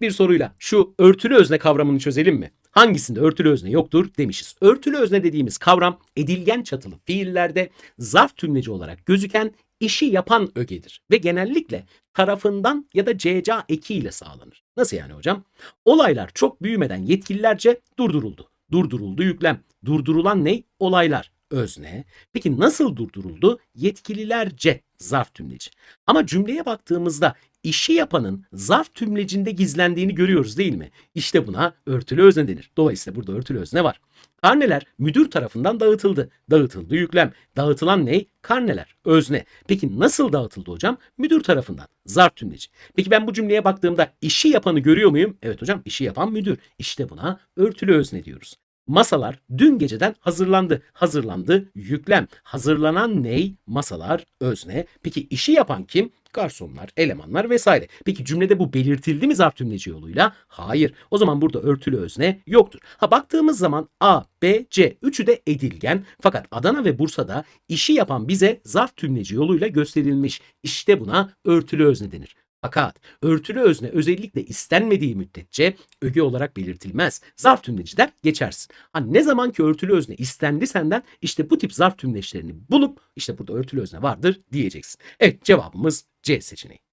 Bir soruyla şu örtülü özne kavramını çözelim mi? Hangisinde örtülü özne yoktur demişiz. Örtülü özne dediğimiz kavram edilgen çatılı fiillerde zarf tümleci olarak gözüken işi yapan ögedir ve genellikle tarafından ya da ceca ekiyle sağlanır. Nasıl yani hocam? Olaylar çok büyümeden yetkililerce durduruldu. Durduruldu yüklem. Durdurulan ne? Olaylar. Özne. Peki nasıl durduruldu? Yetkililerce zarf tümleci. Ama cümleye baktığımızda işi yapanın zarf tümlecinde gizlendiğini görüyoruz değil mi? İşte buna örtülü özne denir. Dolayısıyla burada örtülü özne var. Karneler müdür tarafından dağıtıldı. Dağıtıldı yüklem. Dağıtılan ne? Karneler, özne. Peki nasıl dağıtıldı hocam? Müdür tarafından. Zarf tümleci. Peki ben bu cümleye baktığımda işi yapanı görüyor muyum? Evet hocam işi yapan müdür. İşte buna örtülü özne diyoruz. Masalar dün geceden hazırlandı. Hazırlandı yüklem. Hazırlanan ney? Masalar özne. Peki işi yapan kim? Garsonlar, elemanlar vesaire. Peki cümlede bu belirtildi mi zarf tümleci yoluyla? Hayır. O zaman burada örtülü özne yoktur. Ha baktığımız zaman A, B, C üçü de edilgen. Fakat Adana ve Bursa'da işi yapan bize zarf tümleci yoluyla gösterilmiş. İşte buna örtülü özne denir. Fakat örtülü özne özellikle istenmediği müddetçe öge olarak belirtilmez. Zarf tümleciden geçersin. Ha ne zaman ki örtülü özne istendi senden işte bu tip zarf tümleçlerini bulup işte burada örtülü özne vardır diyeceksin. Evet cevabımız C seçeneği.